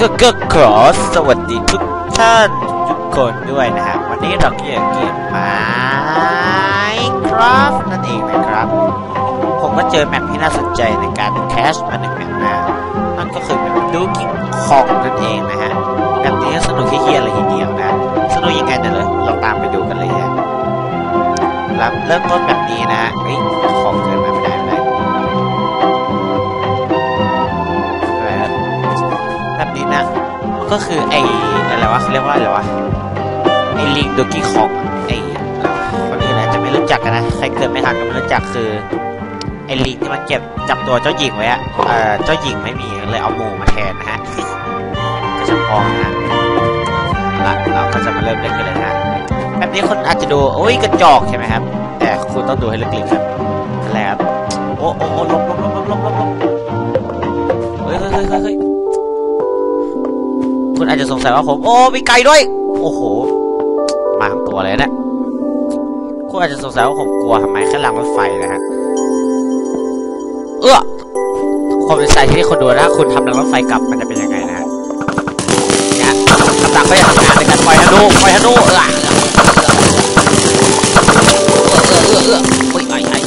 ก็ก็ขอสวัสดีทุกท่านทุกคนด้วยนะฮะวันนี้เราเกี่ยวกี่ยวไมครับนั่นเองนะครับ ผมก็เจอแมปที่น่าสนใจในการแคชมาหนึ่งแมปนะนั่นก็คือแมปดูกิ้งของนั่นเองนะฮะแมปนี้สนุกเฮี้ยๆเลยทีเดียวนะสนุกยังไงเดี๋ยวเลยเราตามไปดูกันเลยฮะแล้วเริ่มต้นแบบนี้นะเฮ้ยของเกินมาไม่ไก็คือไอ้อะไรวะเขาเรียกว่าอะไรวะไอ้ลิงดูกี้คองไอ้คนอื่นอาจจะไม่รู้จักกันนะใครเกิดไม่ทันก็ไม่รู้จักคือไอ้ลิงที่มันเก็บจับตัวเจ้าหญิงไว้อะเออเจ้าหญิงไม่มีเลยเอาหมูมาแทนนะฮะก็จะพองนะฮะละเราก็จะมาเริ่มเล่นกันเลยนะแบบนี้คนอาจจะดูโอ้ยกระจอกใช่ไหมครับ แต่คุณต้องดูให้ลึกๆครับนั่นและครับโอ้โอ้ลบลบลบลบลบลบลบเฮ้ยเฮ้ยเฮ้ยเฮ้ยเฮ้ย คุณอาจจะสงสัยว่าผม โอ้ มีไก่ด้วย โอ้โห มาทั้งตัวเลยเนะ คุณอาจจะสงสัยว่าผมกลัวทำไมแค่รางรถไฟนะฮะ เออความเป็นสายที่คนดูนะคุณทำรางรถไฟกลับมันจะเป็นยังไงนะฮะเนี่ยกำลังก็จะทำงานในการปล่อยธนูปล่อยธนูเออเออเออเออเออเฮ้ยไอ้ไอ้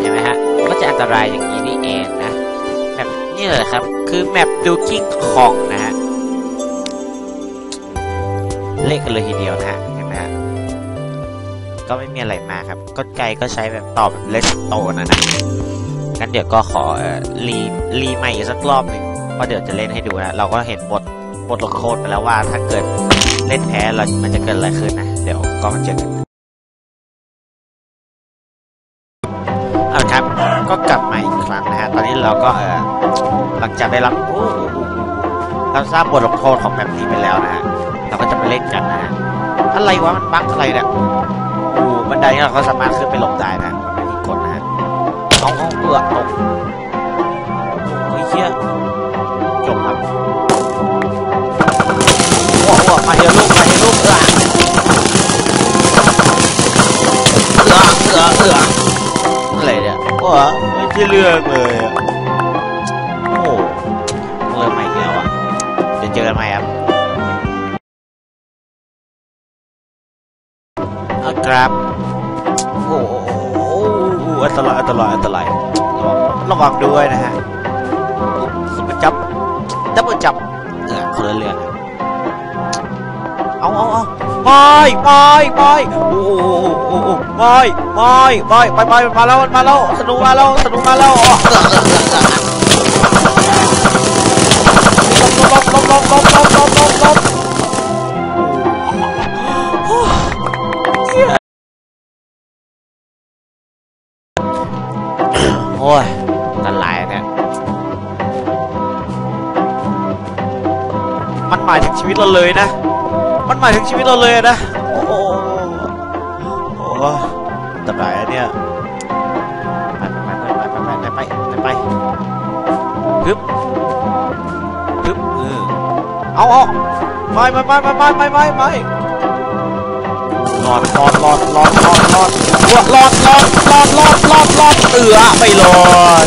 เห็นไหมฮะ ก็จะอันตรายอย่างนี้นี่เองนะแบบนี่เลยครับ คือแมปดูกิ้งของ กครับกลก็ใช้แบบต่อแบบเลสโตนะนะงั้นเดี๋ยวก็ขอรีรีใหม่อีกสักรอบหนึ่งเพราะเดี๋ยวจะเล่นให้ดูนะ เราก็เห็นบทบทลงโทษไปแล้วว่าถ้าเกิดเล่นแพ้เรามันจะเกิดอะไรขึ้นนะ เดี๋ยวก็มาเจอกันเอาละครับก็กลับมาอีกครั้งนะฮะ ตอนนี้เราก็เออหลังจากได้รับโอ้โหเราทราบบทลงโทษของแบบนี้ไปแล้วนะฮะ เราก็จะไปเล่นกันนะฮะอะไรวะมันบั๊กอะไรเนี่ย ไดเราก็สามารถขึ้นไปหลบได้นะมันไม่มีกดนะฮะเอาเอาเอือกตกโอ้ยเชี่ยจบครับโอ้โหมาเฮลูกมาเฮลูกเอือกเอือกเอือกเอือกอะไรเนี่ยโอ้โหไม่ใช่เรื่องเลยอะโอ้โหเริ่มใหม่อีกแล้วอะจะเจอกันใหม่ครับเอาครับ ระวังด้วยนะฮะมันจับดับเบิลจับเออคนละเรื่องเอาเอาเอาไปไปไปโอ้โหไปไปไปไปไปมาแล้วมาแล้วสนุกมาแล้วสนุกมาแล้วลบลบลบลบลบ นะ มันหมายถึงชีวิตเราเลยนะ โอ้โหโอ้โหตบไหนเนี่ย ไปไปไปไปไปไปไปไปฮึบฮึบเออเอาเอาไม่ไม่ไม่ไม่ไม่ไม่ไม่รอดรอดรอดรอดรอดรอดรอดรอดรอดรอดรอดรอดรอดเอือไม่รอด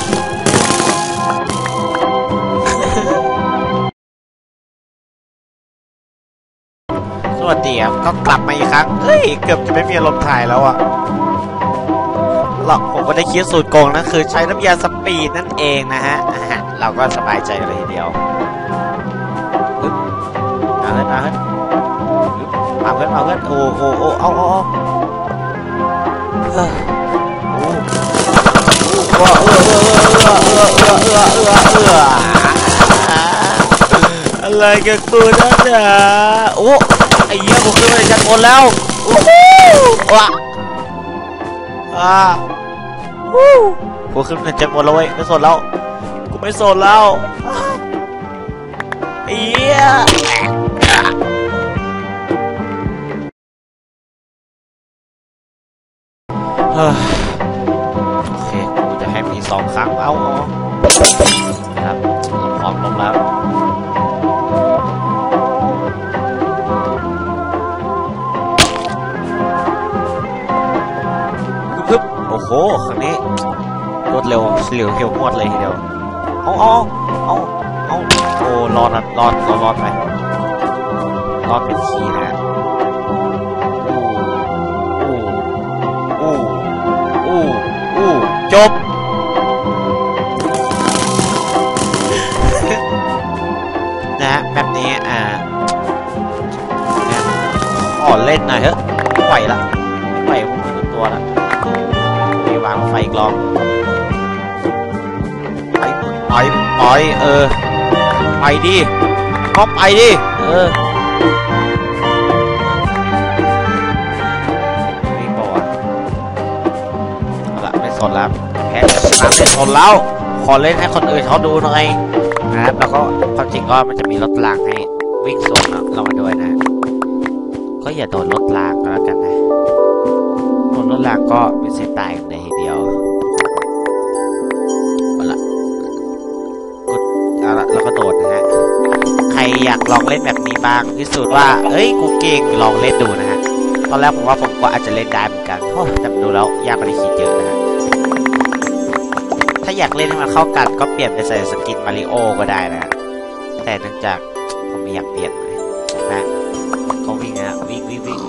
สวัสดีครับก็กลับมาอีกครั้งเฮ้ย เกือบจะไม่มีอารมณ์ถ่ายแล้วอะหรอกผมก็ได้คิดสูตรโกงนั่นคือใช้น้ำยาสปีดนั่นเองนะฮะ เราก็สบายใจเลยทีเดียวอึ๊บมาเลยมาเลยอึ๊บมาเพื่อนมาเพื่อนโอ้โอ้โอ้เอาเอาเอาเฮ้ยโอ้โอ้เออเออเออเออเออเออเออเออเออเอออะไรกันกูนั่นน่ะโอ้ไอ้เหี้ยผ มขึ้นมาจากบนแล้วโอ้โหว้าอ่าวู้กูขึ้นมาจากบนแล้วเว้ยไม่สนแล้วกูไม่สนแล้วไอ้เอียเฮ้ยโอเคกูจะให้มีสองครั้งเอาเหรอนะครับพร้อ หครั้งนี้รวดเร็วเร็วเร็วหมดเลยทีเดียวเอาเอาเอาเอาโอ้รอดนะรอดรอดรอดไปรอดเป็นทีนะอู้อู้อู้อู้จบนะฮะแบบนี้อ่าเนี่ยขอเล่นหน่อยเถอะไม่ไหวละไม่ไหวผมเป็นตัวละ ไปวางไฟอีกรอบไปไปไปเออ ไปดิก็ไปดิ เออนี่บอกว่าเอาละไม่สนแล้วแพ้ชนะไม่สนแล้ว ขอเล่นให้คนอื่นเขาดูหน่อยนะครับแล้วก็ความจริงก็มันจะมีรถรางให้วิ่งสวนเรามาด้วยนะ ก็อย่าโดนรถรางก็แล้วกันนะ ลองเล่นแบบนี้บ้างพิสูจน์ว่าเอ้ยกูเก่งลองเล่นดูนะฮะตอนแรกผมว่าผมก็อาจจะเล่นได้เหมือนกันโอ้แต่ดูแล้วยากกว่าที่คิดเยอะนะฮะถ้าอยากเล่นให้มันเข้ากันก็เปลี่ยนไปใส่สกินมาริโอก็ได้นะฮะแต่เนื่องจากผมไม่อยากเปลี่ยนเลยนะก็วิ่งนะฮะวิ่งวิ่งวิ่ง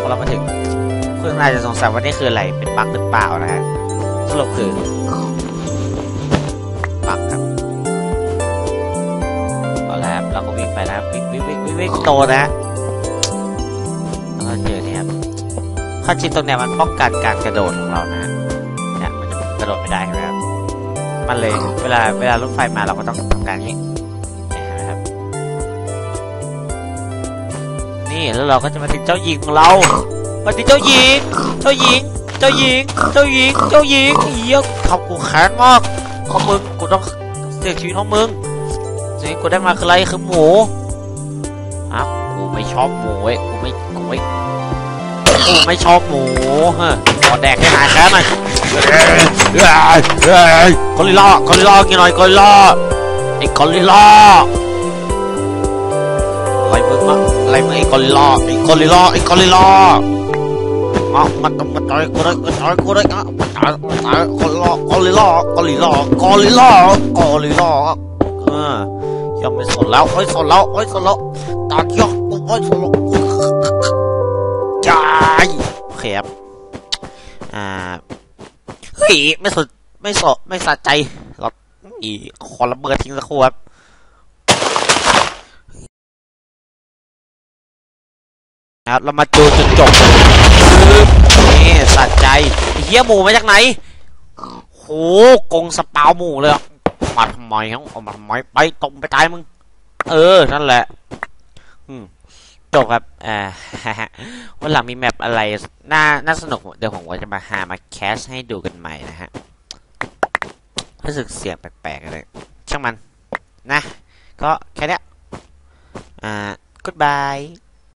พอเรามาถึงเพื่อนอาจจะสงสัยว่านี่คืออะไรเป็นบั๊กหรือเปล่านะฮะสรุปคือ ไปนะครับวิ่งวิ่งวิ่งวิ่งวิ่งโตนะแล้วก็เจอเนี่ยครับข้อจริงตรงเนี้ยมันป้องกันการกระโดดของเรานะเนี่ยมันจะกระโดดไม่ได้ใช่ไหมครับมันเลยเวลาเวลารถไฟมาเราก็ต้องทำการอย่างนี้เนี่ยเห็นไหมครับ นี่แล้วเราก็จะมาถึงเจ้าหญิงของเรามาถึงเจ้าหญิง เจ้าหญิง เจ้าหญิง เจ้าหญิง เจ้าหญิงเหี้ยทำกูแค้นมากของมึงกูต้องเสียชีวิตของมึง สิ่งที่กูได้มาคืออะไรคือหมูอะกูไม่ชอบหมูเว้ยกูไม่กูไม่กูไม่ชอบหมูฮะขอแดกให้หายแค้นหน่อยเอ้ยเอ้ยเอ้ยกอริลลากอริลลากินหน่อยกอริลลาไอ้กอริลลาอะไรมึงอะอะไรมึงไอ้กอริลลาไอ้กอริลลาไอ้กอริลลาอะมันต้องมาต่อยกูได้มาต่อยกูได้อะมาต่อยมาต่อยกอริลลากอริลลากอริลลากอริลลากอริลลา เออยังไม่สนแล้วโอ้ยสนแล้วโอ้ยสนแล้วตาเกียวโอ้ยสนแล้วจายโอเคบอ่าเฮ้ยไม่สนไม่สนไม่สะใจเราอีขอระเบิดทิ้งสักครู่ครับนะครับเรามาดูจุดจบนี่สะใจเฮียหมูมาจากไหนโหกงสปาวหมูเลยอะ มาทำไมครับเอามาทำไมไปตรงไปตายมึง เออ นั่นแหละ อืมจบครับ อ่าวันหลังมีแมปอะไร น่า น่าสนุก เดี๋ยวผมจะมาหามาแคสให้ดูกันใหม่นะฮะ รู้สึกเสียงแปลกๆเลย ช่างมัน นะ ก็แค่นี้อ่า goodbye